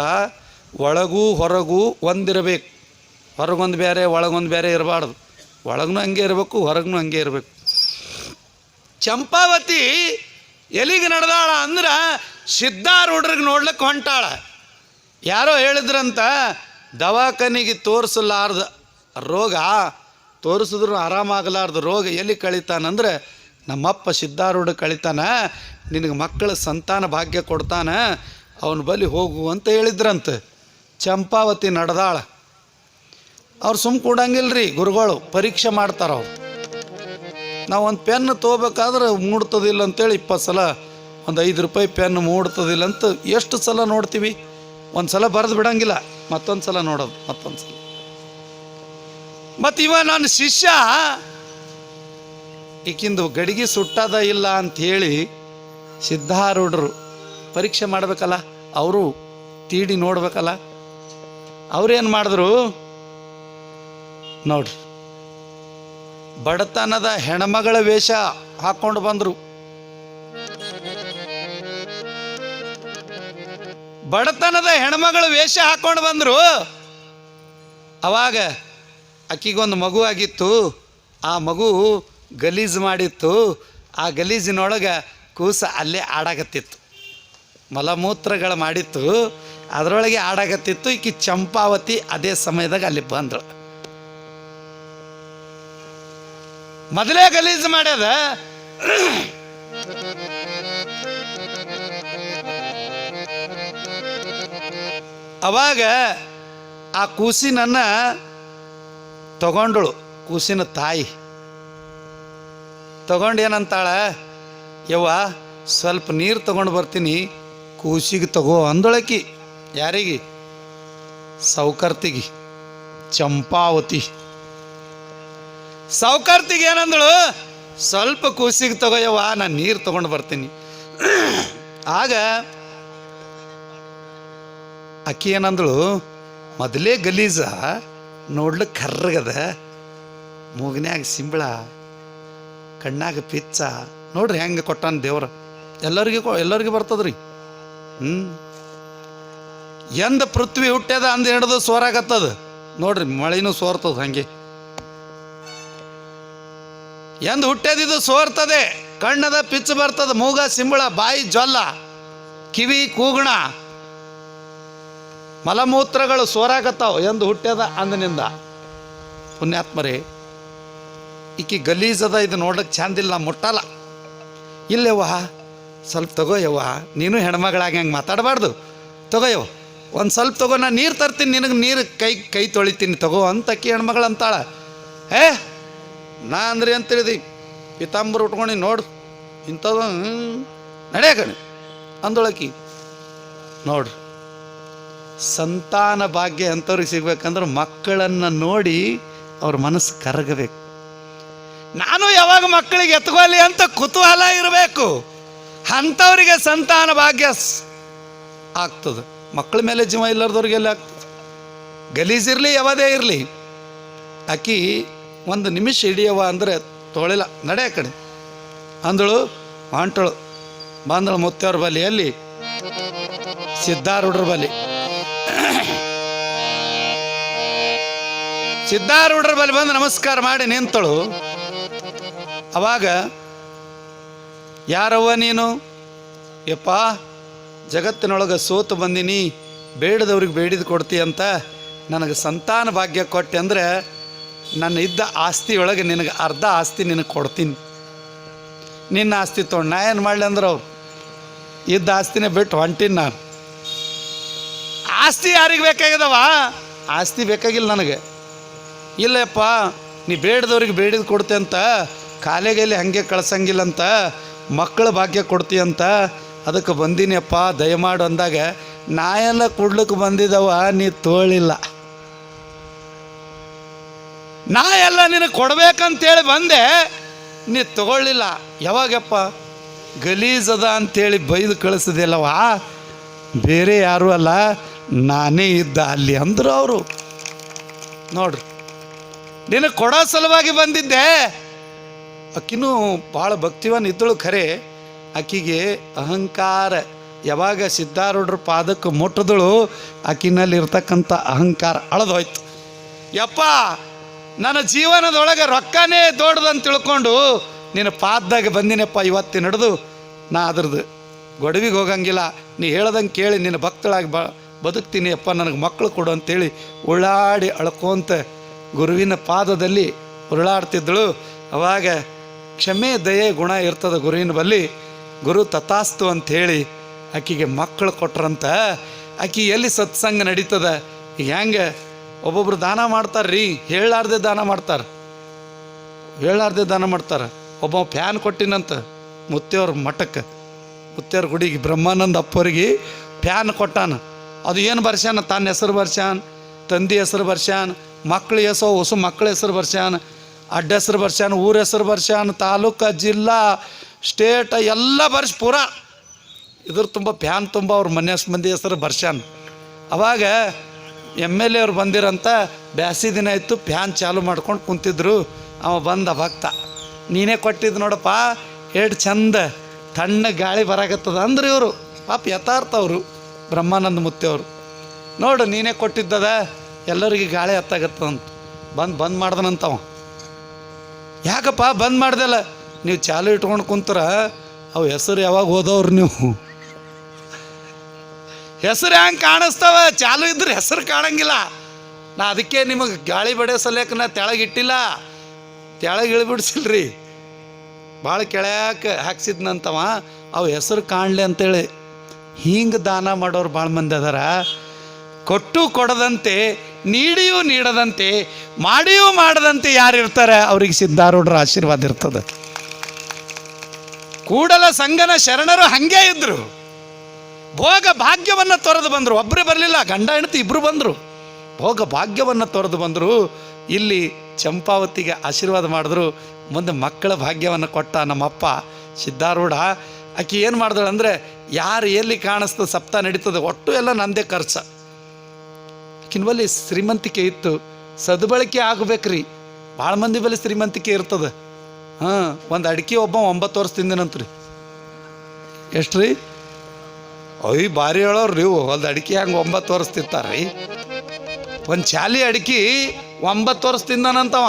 ಒಳಗೂ ಹೊರಗೂ ಒಂದಿರಬೇಕು. ಹೊರಗೊಂದು ಬೇರೆ ಒಳಗೊಂದು ಬೇರೆ ಇರಬಾರ್ದು. ಒಳಗೂ ಹಂಗೆ ಇರಬೇಕು ಹೊರಗೂ ಹಂಗೆ ಇರಬೇಕು. ಚಂಪಾವತಿ ಎಲ್ಲಿಗೆ ನಡೆದಾಳ ಅಂದ್ರೆ ಸಿದ್ಧಾರೂಢರಿಗೆ ನೋಡ್ಲಿಕ್ಕೆ ಹೊಂಟಾಳ. ಯಾರೋ ಹೇಳಿದ್ರಂತ, ದವಾಖಾನಿಗೆ ತೋರಿಸಲಾರ್ದ ರೋಗ, ತೋರಿಸಿದ್ರು ಆರಾಮಾಗಲಾರ್ದು ರೋಗ ಎಲ್ಲಿ ಕಳಿತಾನಂದ್ರೆ, ನಮ್ಮಪ್ಪ ಸಿದ್ಧಾರೂಢ ಕಳಿತಾನ, ನಿನಗೆ ಮಕ್ಕಳ ಸಂತಾನ ಭಾಗ್ಯ ಕೊಡ್ತಾನ ಅವನ ಬಲಿ ಹೋಗು ಅಂತ ಹೇಳಿದ್ರಂತೆ. ಚಂಪಾವತಿ ನಡೆದಾಳ. ಅವ್ರು ಸುಮ್ಮ ಕೂಡಂಗಿಲ್ಲ ರೀ ಗುರುಗಳು, ಪರೀಕ್ಷೆ ಮಾಡ್ತಾರ ಅವ್ರು. ನಾವು ಒಂದು ಪೆನ್ ತೊಗೋಬೇಕಾದ್ರೆ ಮೂಡ್ತದಿಲ್ಲ ಅಂತೇಳಿ ಇಪ್ಪತ್ತು ಸಲ, ಒಂದು ಐದು ರೂಪಾಯಿ ಪೆನ್ ಮೂಡ್ತದಿಲ್ಲ ಅಂತ ಎಷ್ಟು ಸಲ ನೋಡ್ತೀವಿ? ಒಂದು ಸಲ ಬರೆದು ಬಿಡಂಗಿಲ್ಲ, ಮತ್ತೊಂದು ಸಲ ನೋಡೋದು, ಮತ್ತೊಂದು ಸಲ. ಮತ್ತು ಇವ ನನ್ನ ಶಿಷ್ಯ, ಈಕಿಂದು ಗಡಿಗೆ ಸುಟ್ಟದ ಇಲ್ಲ ಅಂತ ಹೇಳಿ ಸಿದ್ಧಾರೂಢರು ಪರೀಕ್ಷೆ ಮಾಡಬೇಕಲ್ಲ, ಅವರು ತೀಡಿ ನೋಡ್ಬೇಕಲ್ಲ. ಅವ್ರೇನು ಮಾಡಿದ್ರು? ನೋಡ್ರಿ, ಬಡತನದ ಹೆಣ್ಮಗಳ ವೇಷ ಹಾಕೊಂಡು ಬಂದರು. ಬಡತನದ ಹೆಣ್ಮಗಳ ವೇಷ ಹಾಕೊಂಡು ಬಂದರು. ಅವಾಗ ಅಕ್ಕಿಗೊಂದು ಮಗು ಆಗಿತ್ತು. ಆ ಮಗು ಗಲೀಜು ಮಾಡಿತ್ತು. ಆ ಗಲೀಜಿನೊಳಗೆ ಕೂಸ ಅಲ್ಲೇ ಆಡಾಕತ್ತಿತ್ತು. ಮಲಮೂತ್ರಗಳು ಮಾಡಿತ್ತು, ಅದರೊಳಗೆ ಆಡಾಗತ್ತಿತ್ತು ಈಕಿ ಚಂಪಾವತಿ ಅದೇ ಸಮಯದಾಗ ಅಲ್ಲಿ ಬಂದಳು. ಮೊದಲೇ ಗಲೀಜು ಮಾಡ್ಯದ. ಅವಾಗ ಆ ಕೂಸಿನನ್ನ ತಗೊಂಡಳು, ಕೂಸಿನ ತಾಯಿ. ತಗೊಂಡು ಏನಂತಾಳ, ಯವ್ವ, ಸ್ವಲ್ಪ ನೀರು ತಗೊಂಡು ಬರ್ತೀನಿ ಕೂಸಿಗೆ ತಗೋ ಅಂದೊಳಕಿ. ಯಾರಿಗೆ? ಸೌಕರ್ತಿಗೆ. ಚಂಪಾವತಿ. ಸೌಕರ್ತಿಗೆ ಏನಂದಳು? ಸ್ವಲ್ಪ ಕೂಸಿಗೆ ತಗೋಯವ್ವ ನಾನು ನೀರು ತಗೊಂಡು ಬರ್ತೀನಿ. ಆಗ ಅಕ್ಕಿ ಏನಂದಳು? ಮೊದಲೇ ಗಲೀಜ ನೋಡ್ಲಿಕ್ಕೆ ಕರ್ರಗದ. ಮೂಗಿನ್ಯಾಗ ಸಿಂಬಳ, ಕಣ್ಣಾಗ ಪಿಚ್ಚ. ನೋಡ್ರಿ ಹೆಂಗೆ ಕೊಟ್ಟಾನ ದೇವ್ರ. ಎಲ್ಲರಿಗೂ ಎಲ್ಲರಿಗೆ ಬರ್ತದ್ರಿ. ಹ್ಞೂ ಎಂದ ಪೃಥ್ವಿ ಹುಟ್ಟ್ಯದ ಅಂದ ಹಿಡಿದು ಸೋರಾಗತ್ತದ. ನೋಡ್ರಿ, ಮಳಿನೂ ಸೋರ್ತದ ಹಂಗೆ. ಎಂದ ಹುಟ್ಟ್ಯದಿದ್ದು ಸೋರ್ತದೆ, ಕಣ್ಣದ ಪಿಚ್ಚು ಬರ್ತದ, ಮೂಗ, ಸಿಂಬಳ, ಬಾಯಿ, ಜೊಲ್ಲ, ಕಿವಿ, ಕೂಗುಣ. ಮಲಮೂತ್ರಗಳು ಸೋರಾಗತ್ತಾವ, ಎಂದು ಹುಟ್ಟ್ಯದ ಅಂದಿನಿಂದ. ಪುಣ್ಯಾತ್ಮರೇ, ಈಕಿ ಗಲೀಜದ ಇದು ನೋಡಕ್ಕೆ ಚಂದಿಲ್ಲ ಮುಟ್ಟಲ್ಲ. ಇಲ್ಲವ್ವ? ಸ್ವಲ್ಪ ತಗೋಯವ್ವ ನೀನು ಹೆಣ್ಮಗಳಾಗಿ ಹಂಗೆ ಮಾತಾಡಬಾರ್ದು. ತಗೋಯವ್ವ. ಒಂದು ಸ್ವಲ್ಪ ತಗೋ ನಾನು ನೀರು ತರ್ತೀನಿ, ನಿನಗೆ ನೀರು ಕೈ ಕೈ ತೊಳಿತೀನಿ ತಗೋ ಅಂತ ಅಕ್ಕಿ ಹೆಣ್ಮಗಳು ಅಂತಾಳ ಏ ನಾ ಅಂದ್ರಿ ಅಂತ ತಿಳಿದಿ? ಪಿತಾಂಬರ್ ಉಟ್ಕೊಂಡು ನೋಡು. ಇಂಥದ್ದು ನಡೆಯ ಕಣೆ ಅಂದೊಳಕಿ ನೋಡ್ರಿ ಸಂತಾನ ಭಾಗ್ಯ ಅಂಥವ್ರಿಗೆ ಸಿಗ್ಬೇಕಂದ್ರೆ ಮಕ್ಕಳನ್ನು ನೋಡಿ ಅವ್ರ ಮನಸ್ಸು ಕರಗಬೇಕು. ನಾನು ಯಾವಾಗ ಮಕ್ಕಳಿಗೆ ಎತ್ಕೊಳ್ಳಿ ಅಂತ ಕುತೂಹಲ ಇರಬೇಕು. ಅಂಥವರಿಗೆ ಸಂತಾನ ಭಾಗ್ಯ ಆಗ್ತದೆ. ಮಕ್ಕಳ ಮೇಲೆ ಜೀವ ಇಲ್ಲದವ್ರಿಗೆಲ್ಲ ಆಗ್ತದೆ. ಗಲೀಜಿರಲಿ ಯಾವುದೇ ಇರಲಿ. ಆಕಿ ಒಂದು ನಿಮಿಷ ಹಿಡಿಯವ ಅಂದರೆ ತೊಳಿಲ್ಲ ನಡೆ ಕಡೆ. ಅಂದಳು ಹೊಂಟಳು ಬಂದಳು ಮುತ್ತವ್ರ ಬಲಿ ಅಲ್ಲಿ ಸಿದ್ಧಾರೂಢರ ಬಲಿ ಸಿದ್ಧಾರೂಢರ ಬಲಿ ಬಂದು ನಮಸ್ಕಾರ ಮಾಡಿ ನಿಂತಳು. ಅವಾಗ ಯಾರವ್ವ ನೀನು? ಯಪ್ಪ, ಜಗತ್ತಿನೊಳಗೆ ಸೋತು ಬಂದಿನಿ, ಬೇಡದವ್ರಿಗೆ ಬೇಡಿದ ಕೊಡ್ತಿ ಅಂತ ನನಗೆ ಸಂತಾನ ಭಾಗ್ಯ ಕೊಟ್ಟೆ ಅಂದರೆ ನನ್ನ ಇದ್ದ ಆಸ್ತಿಯೊಳಗೆ ನಿನಗೆ ಅರ್ಧ ಆಸ್ತಿ ನಿನಗೆ ಕೊಡ್ತೀನಿ. ನಿನ್ನ ಆಸ್ತಿ ತೊಗೊಂಡು ನಾ ಏನು ಮಾಡಲಿ ಅಂದ್ರೆ ಅವ್ರು? ಇದ್ದ ಆಸ್ತಿನೇ ಬಿಟ್ಟು ಹೊಂಟೀನಿ ನಾನು. ಆಸ್ತಿ ಯಾರಿಗೆ ಬೇಕಾಗಿದವ ಆಸ್ತಿ ಬೇಕಾಗಿಲ್ಲ ನನಗೆ. ಇಲ್ಲಪ್ಪ ನೀ ಬೇಡದವ್ರಿಗೆ ಬೇಡಿದ ಕೊಡ್ತೆ ಅಂತ ಕಾಲೇಗಲ್ಲಿ ಹಾಗೆ ಕಳ್ಸಂಗಿಲ್ಲ ಅಂತ ಮಕ್ಕಳ ಭಾಗ್ಯ ಕೊಡ್ತಿ ಅಂತ ಅದಕ್ಕೆ ಬಂದೀನಿಯಪ್ಪ, ದಯಮಾಡು ಅಂದಾಗ ನಾಯೆಲ್ಲ ಕೊಡ್ಲಿಕ್ಕೆ ಬಂದಿದ್ದವ ನೀ ತೋಳಿಲ್ಲ. ನಾ ಎಲ್ಲ ನಿನಗೆ ಕೊಡ್ಬೇಕಂತೇಳಿ ಬಂದೆ, ನೀ ತಗೊಳ್ಳಿಲ್ಲ ಯಾವಾಗಪ್ಪ ಗಲೀಜದ ಅಂತೇಳಿ ಬೈದು ಕಳಿಸಿದೆಲ್ಲವಾ ಬೇರೆ ಯಾರೂ ಅಲ್ಲ, ನಾನೇ ಇದ್ದ ಅಲ್ಲಿ ಅಂದರು ಅವರು. ನೋಡ್ರಿ, ನಿನಗೆ ಕೊಡೋ ಸಲುವಾಗಿ ಬಂದಿದ್ದೆ. ಆಕಿನೂ ಭಾಳ ಭಕ್ತಿವನ್ ಇದ್ದಳು ಖರೆ. ಆಕಿಗೆ ಅಹಂಕಾರ, ಯಾವಾಗ ಸಿದ್ಧಾರೂಢರ ಪಾದಕ್ಕೆ ಮುಟ್ಟಿದಳು ಆಕಿನಲ್ಲಿ ಇರ್ತಕ್ಕಂಥ ಅಹಂಕಾರ ಅಳದೋಯ್ತು. ಯಪ್ಪ, ನನ್ನ ಜೀವನದೊಳಗೆ ರೊಕ್ಕನೇ ದೊಡ್ಡದಂತ ತಿಳ್ಕೊಂಡು ನಿನ್ನ ಪಾದದಾಗ ಬಂದಿನಪ್ಪ, ಇವತ್ತು ನಡೆದು ನಾ ಅದ್ರದ್ದು ಗೊಡವಿಗೆ ಹೋಗಂಗಿಲ್ಲ. ನೀ ಹೇಳ್ದಂಗೆ ಕೇಳಿ, ನಿನ್ನ ಭಕ್ತಳಾಗಿ ಬ, ಬದುಕ್ತೀನಿ ಅಪ್ಪ ನನಗೆ ಮಕ್ಕಳು ಕೊಡು ಅಂತೇಳಿ ಉಳ್ಳಾಡಿ ಅಳ್ಕೊಂತ ಗುರುವಿನ ಪಾದದಲ್ಲಿ ಉರುಳಾಡ್ತಿದ್ದಳು. ಅವಾಗ ಕ್ಷಮೆ, ದಯೆ, ಗುಣ ಇರ್ತದ ಗುರುವಿನ ಬಲ್ಲಿ ಗುರು ತಥಾಸ್ತು ಅಂತ ಹೇಳಿ ಆಕಿಗೆ ಮಕ್ಕಳು ಕೊಟ್ರಂತ. ಆಕಿ ಎಲ್ಲಿ ಸತ್ಸಂಗ ನಡೀತದ? ಈಗ ಹೆಂಗೆ? ಒಬ್ಬೊಬ್ರು ದಾನ ಮಾಡ್ತಾರೆ ರೀ ಹೇಳಾರ್ದೆ ದಾನ ಮಾಡ್ತಾರೆ. ಹೇಳಾರ್ದೆ ದಾನ ಮಾಡ್ತಾರೆ. ಒಬ್ಬ ಫ್ಯಾನ್ ಕೊಟ್ಟಿನಂತ ಮುತ್ತೆಯವ್ರ ಮಠಕ್ಕೆ. ಮುತ್ತೆಯವ್ರ ಗುಡಿಗೆ ಬ್ರಹ್ಮಾನಂದ ಅಪ್ಪವ್ರಿಗೆ ಫ್ಯಾನ್ ಕೊಟ್ಟಾನ. ಅದು ಏನು ಬರ್ಸ್ಯಾನ? ತನ್ನ ಹೆಸರು ಬರ್ಸ್ಯಾನ? ತಂದೆ ಹೆಸರು ಬರ್ಸ್ಯಾನ? ಮಕ್ಳ ಹೆಸೋ ಹೊಸ ಮಕ್ಕಳ ಹೆಸರು ಬರ್ಸ್ಯಾನ? ಅಡ್ಡ ಹೆಸರು ಬರ್ಸ್ಯಾನ, ಊರ ಹೆಸರು ಬರ್ಸ್ಯಾನ, ತಾಲೂಕು, ಜಿಲ್ಲಾ, ಸ್ಟೇಟ್, ಎಲ್ಲ ಬರ್ಸ್ ಪೂರ. ಇದ್ರ ತುಂಬ ಫ್ಯಾನ್ ತುಂಬ ಅವ್ರ ಮನೆ ಮಂದಿ ಹೆಸರು ಬರ್ಸ್ಯಾನ. ಅವಾಗ ಎಂ ಎಲ್ ಎ ಅವ್ರು ಬಂದಿರಂತ ಬ್ಯಾಸಿ ದಿನ ಇತ್ತು ಫ್ಯಾನ್ ಚಾಲು ಮಾಡ್ಕೊಂಡು ಕುಂತಿದ್ರು. ಅವ ಬಂದ ಭಕ್ತ. ನೀನೇ ಕೊಟ್ಟಿದ್ದು ನೋಡಪ್ಪ ಎಷ್ಟು ಚಂದ ತಣ್ಣ ಗಾಳಿ ಬರಾಕತ್ತದ ಅಂದ್ರೆ ಇವರು. ಪಾಪ ಯಥಾರ್ಥ ಅವರು, ಬ್ರಹ್ಮಾನಂದ ಮುತ್ತೆ ಅವರು. ನೋಡು, ನೀನೇ ಕೊಟ್ಟಿದ್ದದ, ಎಲ್ಲರಿಗೆ ಗಾಳಿ ಹತ್ತಾಗತ್ತದಂತ ಬಂದು ಬಂದ್ ಮಾಡ್ದನಂತವ ಯಾಕಪ್ಪ, ಬಂದ್ ಮಾಡ್ದಲ್ಲ ನೀವು ಚಾಲು ಇಟ್ಕೊಂಡು ಕುಂತರ, ಅವು ಹೆಸರು ಯಾವಾಗ ಹೋದವ್ರು ನೀವು? ಹೆಸರು ಹೆಂಗೆ ಕಾಣಿಸ್ತಾವ? ಚಾಲು ಇದ್ರೆ ಹೆಸರು ಕಾಣಂಗಿಲ್ಲ. ನಾ ಅದಕ್ಕೆ ನಿಮಗೆ ಗಾಳಿ ಬಡಿಯೋ ಸಲಕ್ಕೆ ನಾ ತೆಳಗೆ ಇಟ್ಟಿಲ್ಲ. ತೆಳಗೆ ಇಳಿಬಿಡ್ಸಿಲ್ರಿ. ಭಾಳ ಕೆಳಕ್ಕೆ ಹಾಕ್ಸಿದ್ನಂತವ, ಅವು ಹೆಸರು ಕಾಣಲಿ ಅಂತೇಳಿ. ಹಿಂಗೆ ದಾನ ಮಾಡೋರು ಭಾಳ ಮಂದಿ ಅದಾರ. ಕೊಟ್ಟು ಕೊಡದಂತೆ, ನೀಡಿಯೂ ನೀಡದಂತೆ, ಮಾಡಿಯೂ ಮಾಡದಂತೆ ಯಾರಿರ್ತಾರೆ ಅವರಿಗೆ ಸಿದ್ಧಾರೂಢರ ಆಶೀರ್ವಾದ ಇರ್ತದೆ. ಕೂಡಲ ಸಂಗನ ಶರಣರು ಹಂಗೆ ಇದ್ರು. ಭೋಗ ಭಾಗ್ಯವನ್ನು ತೊರೆದು ಬಂದರು. ಒಬ್ಬರೇ ಬರಲಿಲ್ಲ, ಗಂಡ ಹೆಂಡತಿ ಇಬ್ಬರು ಬಂದರು. ಭೋಗ ಭಾಗ್ಯವನ್ನು ತೊರೆದು ಬಂದರು. ಇಲ್ಲಿ ಚಂಪಾವತಿಗೆ ಆಶೀರ್ವಾದ ಮಾಡಿದ್ರು. ಮುಂದೆ ಮಕ್ಕಳ ಭಾಗ್ಯವನ್ನು ಕೊಟ್ಟ ನಮ್ಮಪ್ಪ ಸಿದ್ಧಾರೂಢ. ಆಕೆ ಏನು ಮಾಡಿದಳು ಅಂದರೆ ಯಾರು ಎಲ್ಲಿ ಕಾಣಿಸ್ತದೆ ಸಪ್ತ ನಡೀತದೆ, ಒಟ್ಟು ಎಲ್ಲ ನಂದೇ ಖರ್ಚು. ಬಳಿ ಶ್ರೀಮಂತಿಕೆ ಇತ್ತು. ಸದ್ಬಳಕೆ ಆಗ್ಬೇಕ್ರಿ. ಭಾಳ ಮಂದಿ ಬಳಿ ಶ್ರೀಮಂತಿಕೆ ಇರ್ತದೆ. ಹಾಂ, ಒಂದು ಅಡಿಕೆ ಒಬ್ಬ ಒಂಬತ್ತು ವರ್ಷ ತಿಂದಿನಂತ್ರಿ ಎಷ್ಟು ರೀ ಅಯ್ಯ ಭಾರಿ ಹೇಳೋರು ನೀವು. ಒಂದು ಅಡಿಕೆ ಹಂಗೆ ಒಂಬತ್ತು ವರ್ಷ ತಿಂತಾರ್ರಿ ಒಂದು ಚಾಲಿ ಅಡಿಕೆ ಒಂಬತ್ತು ವರ್ಷ ತಿಂದಾನಂತವ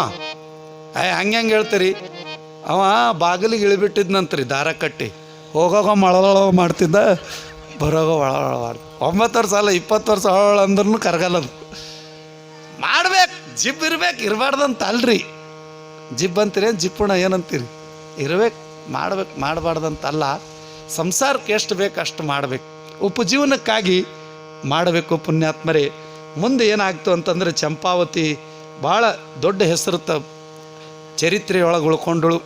ಅಯ್ಯ ಹಂಗೆ ಹಂಗೆ ಹೇಳ್ತೀರಿ? ಅವ ಬಾಗಿಲಿಗೆ ಇಳಿಬಿಟ್ಟಿದ್ನಂತ್ರಿ ದಾರ ಕಟ್ಟಿ. ಹೋಗೋಗ ಮಳಗಳ ಮಾಡ್ತಿದ್ದ. ಬರೋಗ ಒಳ ಒಳಬಾರ್ದು ಒಂಬತ್ತು ವರ್ಷ ಅಲ್ಲ, ಇಪ್ಪತ್ತು ವರ್ಷ ಒಳ ಅಂದ್ರೂ ಕರಗಲ್ಲದು ಮಾಡ್ಬೇಕು, ಜಿಬ್ ಇರ್ಬೇಕು, ಇರಬಾರ್ದಂತ ಅಲ್ರಿ. ಜಿಬ್ ಅಂತೀರಿ ಜಿಪ್ಪುಣ ಏನಂತೀರಿ? ಇರ್ಬೇಕು, ಮಾಡ್ಬೇಕು ಮಾಡಬಾರ್ದಂತಲ್ಲ ಸಂಸಾರಕ್ಕೆ ಎಷ್ಟು ಬೇಕು ಅಷ್ಟು ಮಾಡಬೇಕು. ಉಪಜೀವನಕ್ಕಾಗಿ ಮಾಡಬೇಕು ಪುಣ್ಯಾತ್ಮರೇ. ಮುಂದೆ ಏನಾಗ್ತು ಅಂತಂದರೆ ಚಂಪಾವತಿ, ಭಾಳ ದೊಡ್ಡ ಹೆಸರು ತ ಚರಿತ್ರೆಯೊಳಗೆ ಉಳ್ಕೊಂಡಳು.